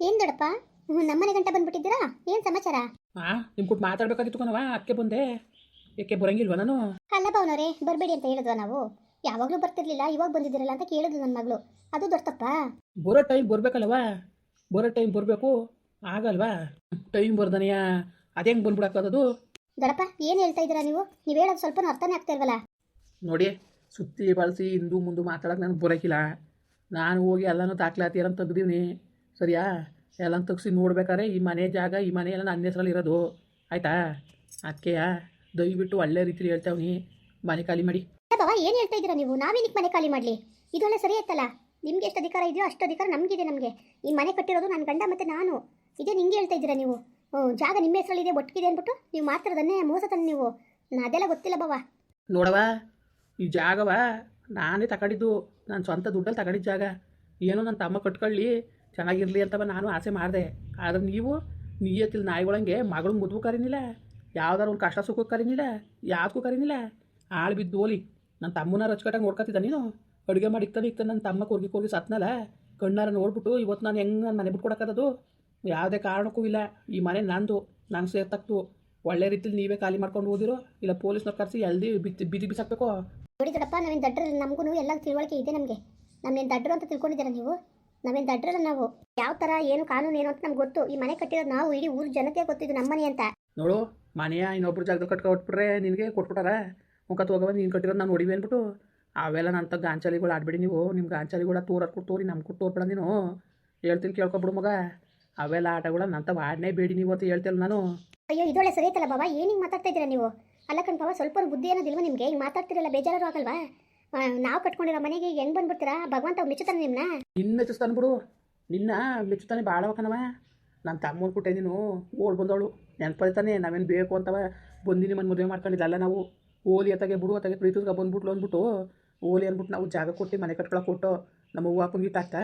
ಏನ್ ದೊಡ್ಡಪ್ಪ? ನಮ್ಮನೆ ಗಂಟ ಬಂದ್ಬಿಟ್ಟಿದ್ದೀರಾ? ಏನ್ ಸಮಾಚಾರ? ಆ ನಿಮ್ ಕೂಡ ಮಾತಾಡ್ಬೇಕಾಗಿತ್ತು ಕಣವಾ ಅದಕ್ಕೆ ಬಂದೆ. ಯಾಕೆ ಬರಂಗಿಲ್ವ ನಾನು? ಅಲ್ಲ ಭಾವನವ್ರೆ ಬರಬೇಡಿ ಅಂತ ಹೇಳಿದ್ವಾ ನಾವು? ಯಾವಾಗಲೂ ಬರ್ತಿರ್ಲಿಲ್ಲ ಇವಾಗ ಬಂದಿದ್ದೀರಲ್ಲ ಅಂತ ಕೇಳಿದ್ಲು ನನ್ನ ಮಗಳು. ಅದು ದೊಡ್ಡಪ್ಪ? ಬರೋ ಟೈಮ್ ಬರ್ಬೇಕಲ್ವ ಬರೋ ಟೈಮ್ ಬರಬೇಕು. ಆಗಲ್ವಾ? ಟೈಮ್ ಬರ್ದನೆಯ ಅದೇ ಹೆಂಗೆ ಬಂದ್ಬಿಡಕ್ಕದು ದೊಡ್ಡಪ್ಪ ಏನು ಹೇಳ್ತಾ ಇದ್ದೀರಾ ನೀವು? ನೀವು ಹೇಳೋದು ಸ್ವಲ್ಪ ಅರ್ಥನೇ ಆಗ್ತಾ ಇಲ್ವಲ್ಲ? ನೋಡಿ ಸುತ್ತಿ ಬಳಸಿ ಹಿಂದೂ ಮುಂದೆ ಮಾತಾಡಕ್ಕೆ ನನಗೆ ಬರೋಕಿಲ್ಲ. ನಾನು ಹೋಗಿ ಎಲ್ಲನೂ ದಾಖಲಾತಿ ಅಂತ ತೆಗ್ದೀನಿ ಸರಿಯಾ? ಎಲ್ಲ ತಗ್ಸಿ ನೋಡ್ಬೇಕಾದ್ರೆ ಈ ಮನೆ ಜಾಗ ಈ ಮನೆ ಎಲ್ಲ ನನ್ನ ಹೆಸ್ರಲ್ಲಿ ಇರೋದು. ಆಯ್ತಾ? ಅದಕ್ಕೆಯ ದಯವಿಟ್ಟು ಒಳ್ಳೆ ರೀತಿಲಿ ಹೇಳ್ತಾವ್ನಿ ಮನೆ ಖಾಲಿ ಮಾಡಿ. ಬಾವ ಏನು ಹೇಳ್ತಾ ಇದ್ದೀರಾ ನೀವು? ನಾವೇನಕ್ಕೆ ಮನೆ ಖಾಲಿ ಮಾಡಲಿ? ಇದೊಳ್ಳೆ ಸರಿ ಆಯ್ತಲ್ಲ? ನಿಮ್ಗೆ ಎಷ್ಟು ಅಧಿಕಾರ ಇದೆಯೋ ಅಷ್ಟು ಅಧಿಕಾರ ನಮಗಿದೆ ನಮಗೆ. ಈ ಮನೆ ಕಟ್ಟಿರೋದು ನನ್ನ ಗಂಡ ಮತ್ತು ನಾನು. ಇದೇ ನಿಂಗೆ ಹೇಳ್ತಾ ಇದ್ದೀರಾ ನೀವು? ಜಾಗ ನಿಮ್ಮ ಹೆಸರಲ್ಲಿದೆ ಒಟ್ಟಿಗಿದೆ ಅಂದ್ಬಿಟ್ಟು ನೀವು ಮಾತಾಡೋದನ್ನೇ ಮೋಸ ತಂದು ನೀವು ಅದೆಲ್ಲ ಗೊತ್ತಿಲ್ಲ ಬಾವ ನೋಡವ ಈ ಜಾಗವ ನಾನೇ ತಗೊಂಡಿದ್ದು. ನಾನು ಸ್ವಂತ ದುಡ್ಡಲ್ಲಿ ತಗೊಂಡಿದ್ದ ಜಾಗ. ಏನೋ ನನ್ನ ತಮ್ಮ ಕಟ್ಕೊಳ್ಳಿ. ಚೆನ್ನಾಗಿರಲಿ ಅಂತ ನಾನು ಆಸೆ ಮಾಡಿದೆ. ಆದ್ರೆ ನೀವು ನೀಯತ್ತಿಲ್ಲ ನಾಯಿಗಳಂಗೆ ಮಗಳು ಮದುವೆ ಕರೀನಿಲ್ಲ, ಯಾವ್ದಾರು ಒಂದು ಕಷ್ಟ ಸುಖಕ್ಕೆ ಕರೀನಿಲ್ಲ ಯಾವ್ದಕ್ಕೂ ಕರೀನಿಲ್ಲ. ಆಳು ಬಿದ್ದು ಓಲಿ ನನ್ನ ತಮ್ಮನ ರಚ್ಕಟ್ಟಾಗಿ ನೋಡ್ಕೊತಿದ್ದ ನೀನು? ಅಡುಗೆ ಮಾಡಿ ಇಕ್ತಾನೆ ಇಕ್ತಾನೆ ನನ್ನ ತಮ್ಮ ಕೊರ್ಗಿ ಕೊರ್ಗಿ ಸತ್ನಲ್ಲ? ಕಣ್ಣಾರ ನೋಡ್ಬಿಟ್ಟು ಇವತ್ತು ನಾನು ಹೆಂಗೆ ನನ್ನ ಮನೆ ಬಿಟ್ಕೊಡಕ್ಕದದು ಯಾವುದೇ ಕಾರಣಕ್ಕೂ ಇಲ್ಲ. ಈ ಮನೆ ನಂದು ನಾನು ಸೇರ್ತಕ್ತು ಒಳ್ಳೆ ರೀತಿಲಿ ನೀವೇ ಖಾಲಿ ಮಾಡ್ಕೊಂಡು ಹೋದಿರೋ? ಇಲ್ಲ ಪೊಲೀಸ್ನ ಕರೆಸಿ ಎಲ್ದಿ ಬಿತ್ತಿ ಬಿದ್ದು ಬಿಸಾಕ್ಬೇಕು? ನೋಡಿ ದೊಡ್ಡಪ್ಪ ನಾವೇನು ದಡ್ಡ್ರಲ್ಲ ನಮಗೂ ಎಲ್ಲ ತಿಳುವಳಿಕೆ ಇದೆ ನಮಗೆ. ನಮ್ಮೇನು ದಡ್ಡರು ಅಂತ ತಿಳ್ಕೊಂಡಿದ್ದೀರಾ ನೀವು? ನಾವೇನು ದಡ್ರಲ್ಲ ನಾವು? ಯಾವ ಥರ ಏನು ಕಾನೂನು ಏನು ಅಂತ ನಮ್ಗೆ ಗೊತ್ತು. ಈ ಮನೆ ಕಟ್ಟಿರೋದು ನಾವು ಇಡೀ ಊರು ಜನತೆ ಗೊತ್ತಿದ್ದು ನಮ್ಮ ಮನೆ ಅಂತ. ನೋಡು ಮನೆಯ ಇನ್ನೊಬ್ರು ಜಾಗದಲ್ಲಿ ಕಟ್ಕೊಟ್ಬಿಟ್ರೆ ನಿನಗೆ ಕೊಟ್ಬಿಟ್ಟಾರ. ಮುಖತ್ ಹೋಗವ ನೀನು ಕಟ್ಟಿರೋದು ನಾನು ನೋಡಿವಿ ಅಂದ್ಬಿಟ್ಟು ಅವೆಲ್ಲ ನಂತ ಗಾಂಚಲಿಗಳು ಗಾಂಚಾಲಿಗಳು ಆಡ್ಬೇಡಿ ನೀವು. ನಿಮ್ಮ ಗಾಂಚಾಲಿಗಳ ತೋರ್ ಕೊಟ್ಟು ತೋರಿ ನಮ್ಮ ಕೊಟ್ಟು ತೋರ್ಬೇಡ ನೀನು. ಹೇಳ್ತೀನಿ ಕೇಳ್ಕೊಬಿಡು ಮಗ. ಅವೆಲ್ಲ ಆಟಗಳ ನಂತ ಆಡನೇ ಬೇಡಿ ನೀವು ಅಂತ ಹೇಳ್ತಿಲ್ಲ ನಾನು. ಅಯ್ಯೋ ಇದೊಳ್ಳೆ ಸರಿ ಐತಲ್ಲ ಬಾಬಾ ಏನು ಮಾತಾಡ್ತಾ ಇದ್ದೀರಾ ನೀವು? ಅಲ್ಲ ಕಣ್ ಬಾಬಾ ಸ್ವಲ್ಪ ಬುದ್ಧಿ ಅನ್ನೋದಿಲ್ವ ನಿಮಗೆ? ಹಿಂಗೆ ಮಾತಾಡ್ತಿರಲ್ಲ ಬೇಜಾರು ಆಗಲ್ವಾ? ನಾವು ಕಟ್ಕೊಂಡಿರೋ ಮನೆಗೆ ಹೆಂಗ್ ಬಂದ್ಬಿಡ್ತೀರಾ? ಭಗವಂತ ಮೆಚ್ಚುತ್ತಾನೆ ನಿಮ್ನ? ನಿನ್ನ ಮೆಚ್ಚಿಸ್ತಾನೆ ಬಿಡು. ನಿನ್ನ ಮೆಚ್ಚುತ್ತಾನೆ ಭಾಳ ಕಣವ ನಮ್ಮ ತಮ್ಮನ ಕೊಟ್ಟೆ ನೀನು. ಓಡ್ ಬಂದವಳು. ನೆನಪೈತಾನೆ ನಾವೇನು ಬೇಕು ಅಂತವ. ಬಂದಿನಿ ಮನೆ ಮದುವೆ ಮಾಡ್ಕೊಂಡಿದ್ದಲ್ಲ ನಾವು. ಓಲಿ ಅತ್ತಾಗೆ ಬಿಡು, ಅತ್ತಾಗೆ ಪ್ರೀತಿಸ್ಗ ಬಂದ್ಬಿಟ್ಲು ಅಂದ್ಬಿಟ್ಟು. ಓಲಿ ಅಂದ್ಬಿಟ್ಟು ನಾವು ಜಾಗ ಕೊಟ್ಟು, ಮನೆ ಕಟ್ಕೊಳಕ್ಕೆ ಕೊಟ್ಟು, ನಮ್ಮ ಅವ್ವ ಗೀತಾತ ತಾತ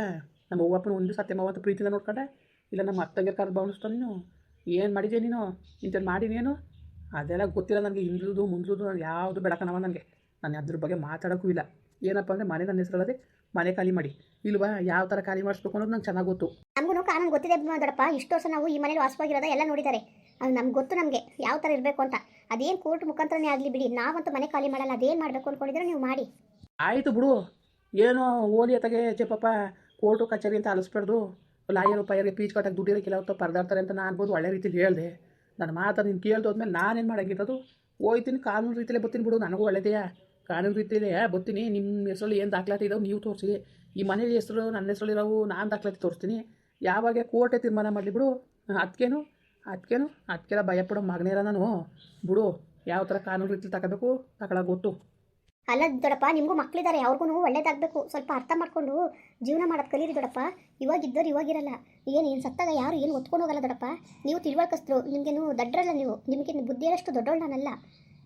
ನಮ್ಮ ಅವ್ವ ಅಪ್ಪನ ಒಂದು ಸತ್ಯ ಪ್ರೀತಿನ ನೋಡ್ಕೊಂಡೆ. ಇಲ್ಲ, ನಮ್ಮ ಅತ್ತಗೆ ಕರೆದು ಭಾವಿಸ್ತಾ ನೀನು. ಏನು ಮಾಡಿದೆ ನೀನು? ಇಂಥದ್ದು ಮಾಡಿ ನೀನು ಅದೆಲ್ಲ ಗೊತ್ತಿಲ್ಲ ನನಗೆ. ಹಿಂದ್ಲುದು, ಮುಂದ್ಲುದು ಯಾವುದು ಬೆಳಕನವ ನನಗೆ. ನಾನು ಅದ್ರ ಬಗ್ಗೆ ಮಾತಾಡೋಕ್ಕೂ ಇಲ್ಲ. ಏನಪ್ಪ ಅಂದರೆ ಮನೆ ನನ್ನ ಹೆಸರಲ್ಲದೆ ಮನೆ ಖಾಲಿ ಮಾಡಿ. ಇಲ್ವಾ ಯಾವ ಥರ ಖಾಲಿ ಮಾಡಿಸ್ಬೇಕು ಅನ್ನೋದು ನಂಗೆ ಚೆನ್ನಾಗಿ ಗೊತ್ತು. ನಮಗೂ ಕಾನೂನು ಗೊತ್ತಿದೆ ದೊಡ್ಡಪ್ಪ. ಇಷ್ಟು ವರ್ಷ ನಾವು ಈ ಮನೇಲಿ ವಾಸವಾಗಿರೋದ ಎಲ್ಲ ನೋಡಿದ್ದಾರೆ. ಅದು ನಮ್ಗೆ ಗೊತ್ತು ನಮಗೆ. ಯಾವ ಥರ ಇರಬೇಕು ಅಂತ. ಅದೇನು ಕೋರ್ಟ್ ಮುಖಾಂತರನೇ ಆಗಲಿ ಬಿಡಿ. ನಾವಂತೂ ಮನೆ ಖಾಲಿ ಮಾಡಲ್ಲ. ಅದೇನು ಮಾಡಬೇಕು ಅಂದ್ಕೊಂಡಿದ್ರೆ ನೀವು ಮಾಡಿ. ಆಯಿತು ಬಿಡು. ಏನೋ ಓಲಿ ಅತಗೆ ಚಪ್ಪಪ್ಪ ಕೋರ್ಟು ಕಚೇರಿ ಅಂತ ಅಲಿಸ್ಬಾರ್ದು. ಲಾಯರ್ ಪೈಯರ್ಗೆ ಪೀಚ್ ಕಟ್ಟಕ್ಕೆ ದುಡ್ಡಿರೋ ಕೆಲವತ್ತು ಪರದಾಡ್ತಾರೆ ಅಂತ ನಾನು ಅನ್ಬೋದು. ಒಳ್ಳೆ ರೀತಿಲಿ ಹೇಳಿದೆ. ನನ್ನ ಮಾತು ನೀನು ಕೇಳ್ದೋದ್ಮೇಲೆ ನಾನೇನು ಮಾಡೋಂಗಿರೋದು? ಹೋಯ್ತೀನಿ ಕಾನೂನು ರೀತಿಯಲ್ಲೇ ಬರ್ತೀನಿ ಬಿಡು. ನನಗೂ ಒಳ್ಳೆದೆಯಾ ಕಾನೂನು ರೀತಿಯಲ್ಲಿ ಬರ್ತೀನಿ ನಿಮ್ಮ ಹೆಸರಲ್ಲಿ ಏನು ದಾಖಲಾತಿ ಇದಾವೆ ನೀವು ತೋರಿಸಿ. ಈ ಮನೇಲಿ ಹೆಸರು ನನ್ನ ಹೆಸರಲ್ಲಿರೋವು, ನಾನು ದಾಖಲಾತಿ ತೋರಿಸ್ತೀನಿ. ಯಾವಾಗ ಕೋರ್ಟೇ ತೀರ್ಮಾನ ಮಾಡಲಿ ಬಿಡು ಅದಕ್ಕೇನು ಅದಕ್ಕೇನು ಅದಕ್ಕೆಲ್ಲ ಭಯಪಡೋ ಮಗನೇರ ನಾನು. ಬಿಡು, ಯಾವ ಥರ ಕಾನೂನು ರೀತಿಲಿ ತಗೋಬೇಕು ತಗೊಳಕ್ಕೆ ಗೊತ್ತು. ಅಲ್ಲ, ದೊಡ್ಡಪ್ಪ, ನಿಮಗೂ ಮಕ್ಕಳಿದ್ದಾರೆ ಅವ್ರಿಗೂ ಒಳ್ಳೇದಾಗಬೇಕು. ಸ್ವಲ್ಪ ಅರ್ಥ ಮಾಡಿಕೊಂಡು ಜೀವನ ಮಾಡೋದು ಕಲೀರಿ ದೊಡ್ಡಪ್ಪ. ಇವಾಗ ಇದ್ದವ್ರು ಇವಾಗಿರಲ್ಲ. ಏನು ಏನು ಸತ್ತಾಗ ಯಾರು ಏನು ಒತ್ಕೊಂಡು ಹೋಗಲ್ಲ ದೊಡ್ಡಪ್ಪ. ನೀವು ತಿಳುವಳ್ಕಸ್ತರು, ನಿಮಗೇನು ದಡ್ಡರಲ್ಲ ನೀವು. ನಿಮಗೆ ಬುದ್ಧಿ ಇರೋಷ್ಟು ದೊಡ್ಡವಳು ನಾನಲ್ಲ.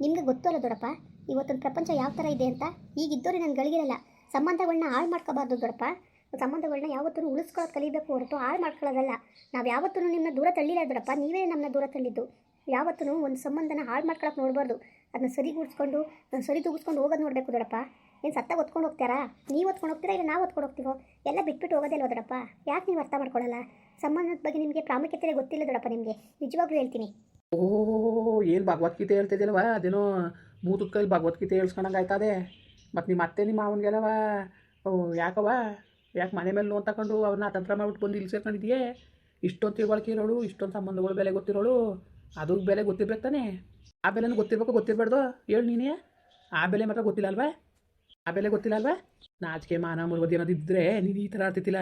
ನಿಮಗೆ ಗೊತ್ತಲ್ಲ ದೊಡಪ್ಪ, ಇವತ್ತೊಂದು ಪ್ರಪಂಚ ಯಾವ ಥರ ಇದೆ ಅಂತ? ಈಗಿದ್ದವ್ರಿಗೆ ನಾನು ಗಳಿಗಿರಲ್ಲ ಸಂಬಂಧಗಳನ್ನ ಹಾಳು ಮಾಡ್ಕೋಬಾರ್ದು ದೊಡಪ್ಪ. ಸಂಬಂಧಗಳನ್ನ ಯಾವತ್ತೂ ಉಳಿಸ್ಕೊಳ್ಳೋದು ಕಲಿಬೇಕು ಹೊರತು ಹಾಳು ಮಾಡ್ಕೊಳ್ಳೋದಲ್ಲ. ನಾವು ಯಾವತ್ತೂ ನಿಮ್ಮನ್ನ ದೂರ ತಳ್ಳಿಲ್ಲ ದೊಡಪ್ಪ, ನೀವೇ ನಮ್ಮನ್ನ ದೂರ ತಳ್ಳಿದ್ದು. ಯಾವತ್ತೂ ಒಂದು ಸಂಬಂಧನ ಹಾಳು ಮಾಡ್ಕೊಳಕ್ಕೆ ನೋಡಬಾರ್ದು. ಅದನ್ನ ಸರಿಗೂಡಿಸ್ಕೊಂಡು ಅದನ್ನ ಸರಿ ತೂಗಿಸ್ಕೊಂಡು ಹೋಗೋದು ನೋಡಬೇಕು ದೊಡಪ್ಪ. ಏನು ಸತ್ತಾಗ ಹೊತ್ಕೊಂಡು ಹೋಗ್ತಾರಾ? ನೀವು ಹೊತ್ಕೊಂಡು ಹೋಗ್ತೀರಾ ಇಲ್ಲ ನಾವು ಹೊತ್ಕೊಂಡು ಹೋಗ್ತೀವೋ? ಎಲ್ಲ ಬಿಟ್ಬಿಟ್ಟು ಹೋಗೋದೇ ಅಲ್ವ ದೊಡ್ಡಪ್ಪ ಯಾಕೆ ನೀವು ಅರ್ಥ ಮಾಡ್ಕೊಳ್ಳಲ್ಲ ಸಂಬಂಧದ ಬಗ್ಗೆ ನಿಮಗೆ ಪ್ರಾಮುಖ್ಯತೆ ಗೊತ್ತಿಲ್ಲ ದೊಡಪ್ಪ ನಿಮಗೆ. ನಿಜವಾಗ್ಲೂ ಹೇಳ್ತೀನಿ. ಓ ಏನು ಭಗವದ್ಗೀತೆ ಹೇಳ್ತಿದ್ದಿಲ್ವ ಅದೇನೋ ಮೂತದ ಕೈಲಿ ಭಗವದ್ಗೀತೆ ಹೇಳ್ಸ್ಕೊಂಡಂಗೆ ಆಯ್ತದೆ. ಮತ್ತು ನಿಮ್ಮ ಅತ್ತೆ ನಿಮ್ಮ ಓ ಯಾಕವ ಯಾಕೆ ಮನೆ ಮೇಲೆ ಲೋನ್ ತಗೊಂಡು ಅವ್ರನ್ನ ತಂತ್ರ ಮಾಡ್ಬಿಟ್ಟು ಬಂದು ಇಲ್ಲಿ ಸೇರ್ಕೊಂಡಿದ್ಯೆ? ಇಷ್ಟೊಂದು ತಿಳುವಳಿಕೆ ಇರೋಳು, ಇಷ್ಟೊಂದು ಸಂಬಂಧಗಳು ಬೆಲೆ ಗೊತ್ತಿರೋಳು. ಅದು ಬೆಲೆ ಗೊತ್ತಿರ್ಬೇಕು ತಾನೆ? ಆ ಬೆಲೆನೂ ಗೊತ್ತಿರ್ಬೇಕು, ಗೊತ್ತಿರಬಾರ್ದು? ಹೇಳು ನೀನೇ. ಆ ಬೆಲೆ ಮಾತ್ರ ಗೊತ್ತಿಲ್ಲ ಅಲ್ವಾ ಆ ಬೆಲೆ ಗೊತ್ತಿಲ್ಲ ಅಲ್ವಾ ನಾಚಿಕೆ ಮಾನ ಮುರುಗೋದು ಏನಾದ್ರು ಇದ್ದರೆ ನೀನು ಈ ಥರ ಆಡ್ತಿದ್ದಿಲ್ಲ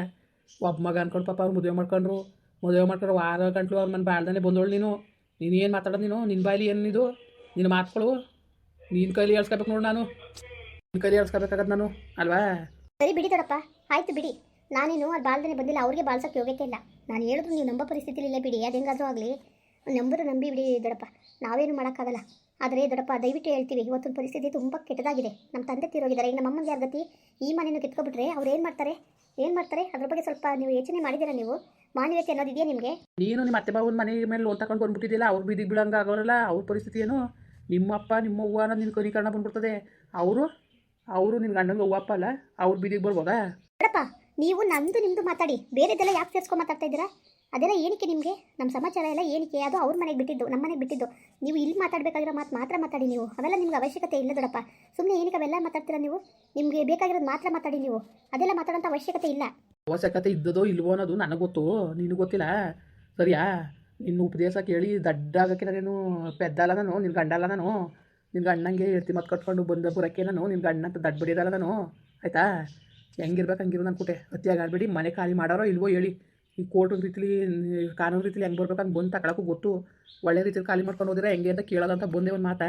ಒಬ್ಬ ಮಗ ಅನ್ಕೊಂಡು ಪಾಪ ಅವ್ರು ಮದುವೆ ಮಾಡ್ಕೊಂಡ್ರು. ಮದುವೆ ಮಾಡ್ಕೊಂಡು ವಾರ ಗಂಟ್ಲು ಅವ್ರು ಮನೆ ಬಾಳ್ದಾನೆ ಬಂದೋಳು ನೀನು. ನೀನು ಏನು ಮಾತಾಡೋದು ನೀನು? ನಿನ್ನ ಬಾಯಲ್ಲಿ ಏನಿದು ನಿನ್ನ ಮಾತುಗಳು ನೀನು ಕೈಲಿ ಹೇಳ್ಸ್ಕೋಬೇಕು ನೋಡು ನಾನು. ನಿನ್ನ ಕೈಲಿ ಹೇಳ್ಸ್ಕೋಬೇಕಾಗತ್ತೆ ನಾನು, ಅಲ್ವಾ? ಸರಿ ಬಿಡಿ ತಡಪ್ಪ ಆಯ್ತು ಬಿಡಿ. ನಾನೇನು ಅದು ಬಾಳ್ದನೆ ಬಂದಿಲ್ಲ. ಅವ್ರಿಗೆ ಬಾಳ್ಸೋಕ್ಕೆ ಯೋಗ್ಯತೆ ಇಲ್ಲ. ನಾನು ಹೇಳಿದ್ರು ನೀವು ನಂಬೋ ಪರಿಸ್ಥಿತಿಲಿ ಇಲ್ಲ ಬಿಡಿ. ಅದು ಹೆಂಗಾದರೂ ಆಗಲಿ. ನಂಬರು ನಂಬಿ ಬಿಡಿ ದೊಡ್ಡಪ್ಪ. ನಾವೇನು ಮಾಡೋಕ್ಕಾಗಲ್ಲ. ಆದರೆ ದೊಡ್ಡಪ್ಪ ದಯವಿಟ್ಟು ಹೇಳ್ತೀವಿ ಇವತ್ತಿನ ಪರಿಸ್ಥಿತಿ ತುಂಬ ಕೆಟ್ಟದಾಗಿದೆ. ನಮ್ಮ ತಂದೆ ತೀರೋಗಿದ್ದಾರೆ. ಈಗ ನಮ್ಮ ಅಮ್ಮಂಗೆ ಯಾರ ಗತಿ ಈ ಮನೆಯನ್ನು ಕಿತ್ಕೊಬಿಟ್ರೆ ಅವ್ರು ಏನು ಮಾಡ್ತಾರೆ? ಏನು ಮಾಡ್ತಾರೆ? ಅದ್ರ ಬಗ್ಗೆ ಸ್ವಲ್ಪ ನೀವು ಯೋಚನೆ ಮಾಡಿದ್ದೀರಾ ನೀವು? ಮಾನವೀಯತೆ ಅನ್ನೋದಿದೆಯಾ ನಿಮಗೆ? ನೀನು ನಿಮ್ಮ ಅತ್ತೆ ಮಾವನ ಮನೆ ಮೇಲೆ ಲೋನ್ ತಗೊಂಡು ಬಂದ್ಬಿಟ್ಟಿದ್ದಿಲ್ಲ ಅವ್ರು ಬೀದಿಗೆ ಬೀಳಂಗೆ ಆಗೋರಲ್ಲ ಅವ್ರ ಪರಿಸ್ಥಿತಿ ಏನು? ನಿಮ್ಮಪ್ಪ ನಿಮ್ಮ ಅವ್ವ ಅನ್ನೋದು ನಿನ್ನ ಕೊನೀಕರಣ ಬಂದ್ಬಿಡ್ತದೆ. ಅವರು ಅವರು ನಿನ್ನ ಗಂಡಂಗೆ ಹೂವಪ್ಪ ಅಲ್ಲ ಅವ್ರು ಬೀದಿಗೆ ಬರ್ಬೋದಾ ದೊಡ್ಡಪ್ಪ ನೀವು ನಂದು ನಿಮ್ಮದು ಮಾತಾಡಿ ಬೇರೆದೆಲ್ಲ ಯಾಕೆ ಸೇರಿಸ್ಕೊಂಡು ಮಾತಾಡ್ತಾ ಇದ್ದೀರಾ? ಅದೆಲ್ಲ ಏನಕ್ಕೆ ನಿಮಗೆ? ನಮ್ಮ ಸಮಾಚಾರ ಎಲ್ಲ ಏನಕ್ಕೆ? ಅದು ಅವ್ರ ಮನೆಗೆ ಬಿಟ್ಟಿದ್ದು ನಮ್ಮ ಮನೆಗೆ ಬಿಟ್ಟಿದ್ದು. ನೀವು ಇಲ್ಲಿ ಮಾತಾಡಬೇಕಾಗಿರೋ ಮಾತು ಮಾತ್ರ ಮಾತಾಡಿ ನೀವು. ಅವೆಲ್ಲ ನಿಮ್ಗೆ ಅವಶ್ಯಕತೆ ಇಲ್ಲ ದೊಡಪ್ಪ. ಸುಮ್ಮನೆ ಏನಕ್ಕೆ ಅವೆಲ್ಲ ಮಾತಾಡ್ತೀರಾ ನೀವು? ನಿಮಗೆ ಬೇಕಾಗಿರೋದು ಮಾತ್ರ ಮಾತಾಡಿ ನೀವು. ಅದೆಲ್ಲ ಮಾತಾಡೋಂಥ ಅವಶ್ಯಕತೆ ಇಲ್ಲ. ಅವಶ್ಯಕತೆ ಇದ್ದದೋ ಇಲ್ವೋ ಅನ್ನೋದು ನನಗೆ ಗೊತ್ತು. ನಿನಗೆ ಗೊತ್ತಿಲ್ಲ? ಸರಿಯಾ? ನಿನ್ನ ಉಪದೇಶ ಕೇಳಿ ದಡ್ಡಾಗಕ್ಕೆ ನಾನೇನು ಪೆದ್ದಲ್ಲ ನಾನು ನಿನ್ನ ಗಂಡಲ್ಲ ನಾನು. ನಿನ್ನ ಗಂಡಂಗೆ ಎಡ್ತಿ ಮತ್ತೆ ಕಟ್ಕೊಂಡು ಬಂದ ಬರೋಕ್ಕೆ ನಾನು ನಿನ್ನ ಗಂಡ ಅಂತ ದಡ್ಡ ಬಡಿಯೋದಲ್ಲ ನಾನು. ಆಯಿತಾ? ಹೆಂಗಿರ್ಬೇಕು ಹಂಗಿರು ನಾನು ಕುಟೆ. ಅತಿಯಾಗಿ ಆಡ್ಬೇಡಿ ಮನೆ ಖಾಲಿ ಮಾಡೋರೋ ಇಲ್ವೋ ಹೇಳಿ. ಈ ಕೋರ್ಟ್ ರೀತಿಲಿ ಕಾನೂನು ರೀತಿಲಿ ಹೆಂಗೆ ಬರ್ಬೇಕಂತ ಬಂದು ತಗೊಳಕ್ಕೂ ಗೊತ್ತು. ಒಳ್ಳೆ ರೀತಿಲಿ ಖಾಲಿ ಮಾಡ್ಕೊಂಡು ಹೋದ್ರೆ ಹೆಂಗೆ ಅಂತ ಕೇಳೋದಂತ ಬಂದೆ ಒಂದು ಮಾತಾ.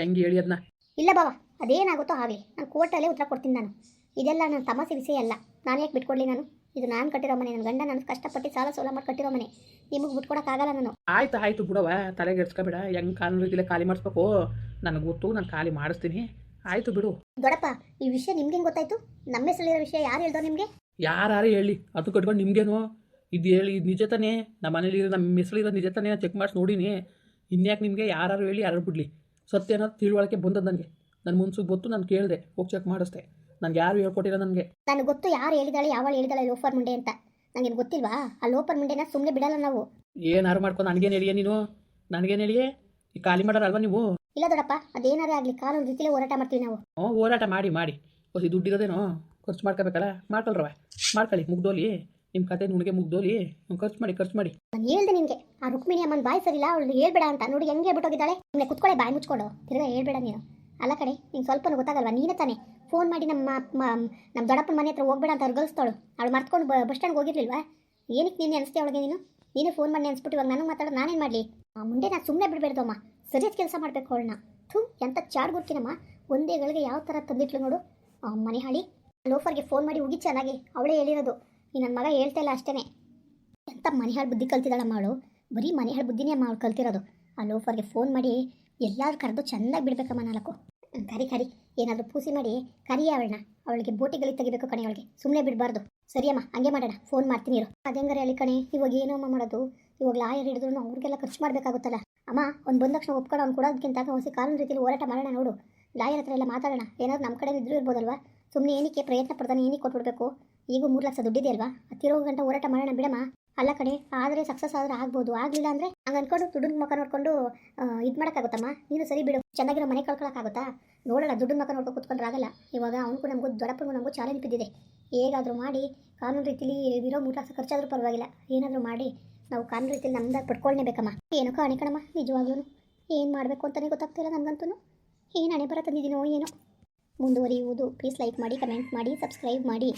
ಹೆಂಗೆ ಹೇಳಿ ಅದನ್ನ ಇಲ್ಲ ಬಾವ ಅದೇನಾಗುತ್ತೋ ಆಗಲಿ ನಾನು ಕೋರ್ಟಲ್ಲೇ ಉತ್ತರ ಕೊಡ್ತೀನಿ ನಾನು. ಇದೆಲ್ಲ ನನ್ನ ತಮಾಷೆ ವಿಷಯ ಅಲ್ಲ. ನಾನು ಯಾಕೆ ಬಿಟ್ಕೊಡ್ಲಿ ನಾನು? ಇದು ನಾನು ಕಟ್ಟಿರೋ ಮನೆ ನನ್ನ ಗಂಡ ನನ್ನ ಕಷ್ಟಪಟ್ಟು ಸಾಲ ಸೋಲ ಮಾಡಿ ಕಟ್ಟಿರೋ ಮನೆ. ನಿಮಗೆ ಬಿಟ್ಕೊಡೋಕ್ಕಾಗಲ್ಲ ನಾನು. ಆಯ್ತು ಆಯಿತು ಬಿಡವ ತಲೆಗೆ ಎಡ್ಸ್ಕೊಬೇಡ. ಹೆಂಗೆ ಕಾನೂನು ರೀತಿಲಿ ಖಾಲಿ ಮಾಡಿಸ್ಬೇಕು? ನನಗೆ ಗೊತ್ತು ನಾನು ಖಾಲಿ ಮಾಡಿಸ್ತೀನಿ. ಆಯಿತು ಬಿಡು. ದೊಡ್ಡಪ್ಪ ಈ ವಿಷಯ ನಿಮ್ಗೆ ಹೆಂಗೆ ಗೊತ್ತಾಯ್ತು? ನಮ್ಮ ಹೆಸರಲ್ಲಿರೋ ವಿಷಯ ಯಾರು ಹೇಳ್ದೋ ನಿಮಗೆ? ಯಾರು ಹೇಳಿ? ಅದು ಕಟ್ಕೊಂಡು ನಿಮಗೇನು? ಇದು ಹೇಳಿ ಇದು ನಿಜ ತಾನೇ? ನಮ್ಮ ಮನೇಲಿ ನಮ್ಮ ಹೆಸರಿರೋ ನಿಜ ತಾನೇ ಚೆಕ್ ಮಾಡಿಸಿ ನೋಡಿನಿ. ಇನ್ಯಾಕೆ ನಿಮಗೆ ಯಾರು ಹೇಳಿ ಯಾರು ಬಿಡಲಿ. ಸತ್ಯ ಅನ್ನೋದು ತಿಳುವಳಿಕೆ ಬಂದದ್ದು ನನಗೆ. ನನ್ನ ಮುನ್ಸಿಗೆ ಗೊತ್ತು ನಾನು ಕೇಳಿದೆ. ಹೋಗಿ ಚೆಕ್ ಮಾಡಿಸ್ದೆ. ನನಗೆ ಯಾರು ಹೇಳ್ಕೊಟ್ಟಿರೋ ನನಗೆ. ನನಗೆ ಗೊತ್ತು ಯಾರು ಹೇಳಿದಾಳೆ ಯಾವಾಗ ಹೇಳಿದಾಳೆ ಲೋಫರ್ ಮುಂಡೆ ಅಂತ. ನನಗೇನು ಗೊತ್ತಿಲ್ವಾ? ಆ ಲೋಫರ್ ಮುಂಡೆನ ಸುಮ್ಮನೆ ಬಿಡಲ್ಲ ನಾವು. ಏನಾರು ಮಾಡ್ಕೊಂಡು ನನಗೇನು ಹೇಳಿಯೇ ನೀನು? ನನಗೇನು ಹೇಳಿಯೇ? ಈ ಖಾಲಿ ಮಾಡೋರಲ್ವಾ ನೀವು? ಇಲ್ಲ ದೊಡ್ಡಪ್ಪ ಅದೇನಾರೇ ಆಗಲಿ ಕಾನೂನು ರೀತಿಲೇ ಹೋರಾಟ ಮಾಡ್ತೀವಿ ನಾವು. ಹ್ಞೂ ಹೋರಾಟ ಮಾಡಿ ಮಾಡಿ. ಹೊಸ ದುಡ್ಡಿರೋದೇನೋ ಖರ್ಚು ಮಾಡ್ಕೋಬೇಕಲ್ಲ? ಮಾಡ್ಕೊಳ್ರವ ಮಾಡ್ಕೊಳ್ಳಿ ಮುಗ್ದೋಲಿ. ನಿಮ್ಮ ಕತೆ ನುಣಿಗೆ ಮುಗ್ದೋಲಿ. ಖರ್ಚು ಮಾಡಿ ಖರ್ಚು ಮಾಡಿ. ನಾನು ಹೇಳ್ದೆ ನಿನಗೆ, ಆ ರುಕ್ಮಿಣಿ ಅಮ್ಮನ ಬಾಯಿ ಸರಿಲ್ಲ ಅವಳು ಹೇಳ್ಬೇಡ ಅಂತ. ನೋಡಿ ಹೆಂಗೆ ಬಿಟ್ಟೋಗಿದ್ದಾಳೆ. ಸುಮ್ಮನೆ ಕುತ್ಕೊಳ್ಳೆ, ಬಾಯಿ ಮುಚ್ಕೊಂಡು. ತಿರ್ಗಾ ಹೇಳ್ಬೇಡ ನೀನು. ಅಲ್ಲ ಕಡೆ ನಿಂಗೆ ಸ್ವಲ್ಪ ಗೊತ್ತಾಗಲ್ವಾ? ನೀನೇ ತಾನೇ. ಫೋನ್ ಮಾಡಿ ನಮ್ಮ ನಮ್ಮ ದೊಡ್ಡಪ್ಪನ ಮನೆ ಹತ್ರ ಹೋಗ್ಬೇಡ ಅಂತ ಅರ್ಗಲ್ಸ್ತಾಳು ಗಲ್ಸ್ತಾಳು. ಅವಳು ಮರ್ತ್ಕೊಂಡು ಬಸ್ ಸ್ಟ್ಯಾಂಡ್ಗೆ ಹೋಗಿರ್ಲಿಲ್ವಾ? ಏನಕ್ಕೆ ನೀನು ಅನಿಸ್ತೀಯ ಅವಳಿಗೆ ನೀನು? ನೀನೇ ಫೋನ್ ಮಾಡಿ ಅನ್ಸ್ಬಿಟ್ಟು ಇವಾಗ ನನಗೆ ಮಾತಾಡೋದು ನಾನೇನು ಮಾಡಲಿ? ಮುಂದೆ ನಾನು ಸುಮ್ಮನೆ ಬಿಡಬೇಡ್ದು ಅಮ್ಮ. ಸರಿಯಾದ ಕೆಲಸ ಮಾಡಬೇಕು ಅವಳನ್ನ. ಥೂ ಎಂಥ ಚಾಡ್ ಗುರ್ಕಿನಮ್ಮ ಒಂದೇ ಗಳಿಗೆ ಯಾವ ಥರ ತಂದಿಟ್ಲು ನೋಡು. ಮನೆ ಹಾಳಿ. ಲೋಫರ್ಗೆ ಫೋನ್ ಮಾಡಿ ಹೋಗಿ ಚೆನ್ನಾಗಿ. ಅವಳೇ ಹೇಳಿರೋದು. ಈ ನನ್ನ ಮಗ ಹೇಳ್ತಾ ಇಲ್ಲ ಅಷ್ಟೇ ಎಂಥ ಮನೆ ಹಾಳು ಬುದ್ಧಿ ಕಲ್ತಿದ್ದಾಳಮ್ಮ ಅವಳು ಬರೀ ಮನೆ ಹಾಳು ಬುದ್ಧಿನೇ ಅವಳು ಕಲ್ತಿರೋದು. ಆ ಲೋಫರ್ಗೆ ಫೋನ್ ಮಾಡಿ, ಎಲ್ಲರೂ ಕರೆದು ಚೆನ್ನಾಗಿ ಬಿಡಬೇಕಮ್ಮ ನಾಲ್ಕು. ಕರಿ ಕರಿ. ಏನಾದರೂ ಪೂಸಿ ಮಾಡಿ, ಕರಿಯ ಅವಳನ್ನ. ಅವಳಿಗೆ ಬೋಟಿಗಳಿ ತೆಗಿಬೇಕು ಕಣೆ ಅವಳಿಗೆ. ಸುಮ್ಮನೆ ಬಿಡಬಾರ್ದು. ಸರಿಯಮ್ಮ, ಹಂಗೆ ಮಾಡೋಣ. ಫೋನ್ ಮಾಡ್ತೀನಿ ಇರು. ಅದೇಂಗಾರೆ ಅಲ್ಲಿ ಕಣೆ, ಇವಾಗ ಅಮ್ಮ ಮಾಡೋದು. ಇವಾಗ ಲಾಯರ್ ಹಿಡಿದ್ರು ಅವ್ರಿಗೆಲ್ಲ ಖರ್ಚು ಮಾಡಬೇಕಾಗುತ್ತಲ್ಲ. ಅಮ್ಮ ಅವ್ನು ಬಂದ ತಕ್ಷಣ ಒಪ್ಕೊಂಡು ಅವ್ನು ಕೊಡೋದಕ್ಕಿಂತ ಹೊಸ ಕಾನೂನು ರೀತಿಯಲ್ಲಿ ಹೋರಾಟ ಮಾಡೋಣ ನೋಡು. ಲಾಯರ್ ಹತ್ರ ಎಲ್ಲ ಮಾತಾಡೋಣ. ಏನಾದ್ರು ನಮ್ಮ ಕಡೆ ಇದ್ರೂ ಇರ್ಬೋದಲ್ವಾ? ಸುಮ್ಮನೆ ಏನಕ್ಕೆ ಪ್ರಯತ್ನ ಪಡ್ತಾನೆ, ಏನಕ್ಕೆ ಕೊಟ್ಬಿಡ್ಬೇಕು? ಈಗ ಮೂರು ಲಕ್ಷ ದುಡ್ಡಿದೆ ಅಲ್ವಾ? ಹತ್ತಿರೋ ಗಂಟೆ ಹೋರಾಟ ಮಾಡೋಣ ಬಿಡಮ್ಮ. ಅಲ್ಲ ಕಡೆ ಆದರೆ ಸಕ್ಸಸ್ ಆದರೆ ಆಗ್ಬೋದು. ಆಗಲಿಲ್ಲ ಅಂದರೆ ಹಂಗೆ ಅನ್ಕೊಂಡು ದುಡ್ಡಿನ ಮುಖ ನೋಡಿಕೊಂಡು ಇದು ಮಾಡೋಕ್ಕಾಗುತ್ತಮ್ಮ? ನೀನು ಸರಿ ಬಿಡು. ಚೆನ್ನಾಗಿರೋ ಮನೆ ಕಳ್ಕೊಳಕ್ಕಾಗುತ್ತಾ? ನೋಡೋಣ, ದುಡ್ಡಿನ ಮುಖ ನೋಡ್ಕೊಂಡು ಕೂತ್ಕೊಂಡ್ರೆ ಆಗಲ್ಲ. ಇವಾಗ ಅವನಿಗೂ ನಮಗೂ ದೊಡ್ಡಪ್ಪನಿಗೂ ನಮಗೂ ಚಾಲೆಂಜ್ ಬಿದ್ದಿದೆ. ಹೇಗಾದರೂ ಮಾಡಿ, ಕಾನೂನು ರೀತಿಲಿ ಇರೋ ಮೂರು ಲಕ್ಷ ಖರ್ಚಾದರೂ ಪರವಾಗಿಲ್ಲ. ಏನಾದರೂ ಮಾಡಿ, ನಾವು ಕಾನೂನು ರೀತಿಲಿ ನಮ್ದಾಗಿ ಪಡ್ಕೊಳ್ಲೇಬೇಕಮ್ಮ ಬೇಕಮ್ಮ. ಏನಕ್ಕೋ ಕಣಮ್ಮ ನಿಜವಾಗ್ಲೂ ಏನು ಮಾಡಬೇಕು ಅಂತಲೇ ಗೊತ್ತಾಗ್ತಿಲ್ಲ ನನಗಂತೂ ಏನು ಹಣೆ ಬರ ತಂದಿದ್ದೀನೋ ಏನೋ. ಮುಂದುವರಿಯುವುದು. ಪ್ಲೀಸ್ ಲೈಕ್ ಮಾಡಿ ಕಮೆಂಟ್ ಮಾಡಿ ಸಬ್ಸ್ಕ್ರೈಬ್ ಮಾಡಿ.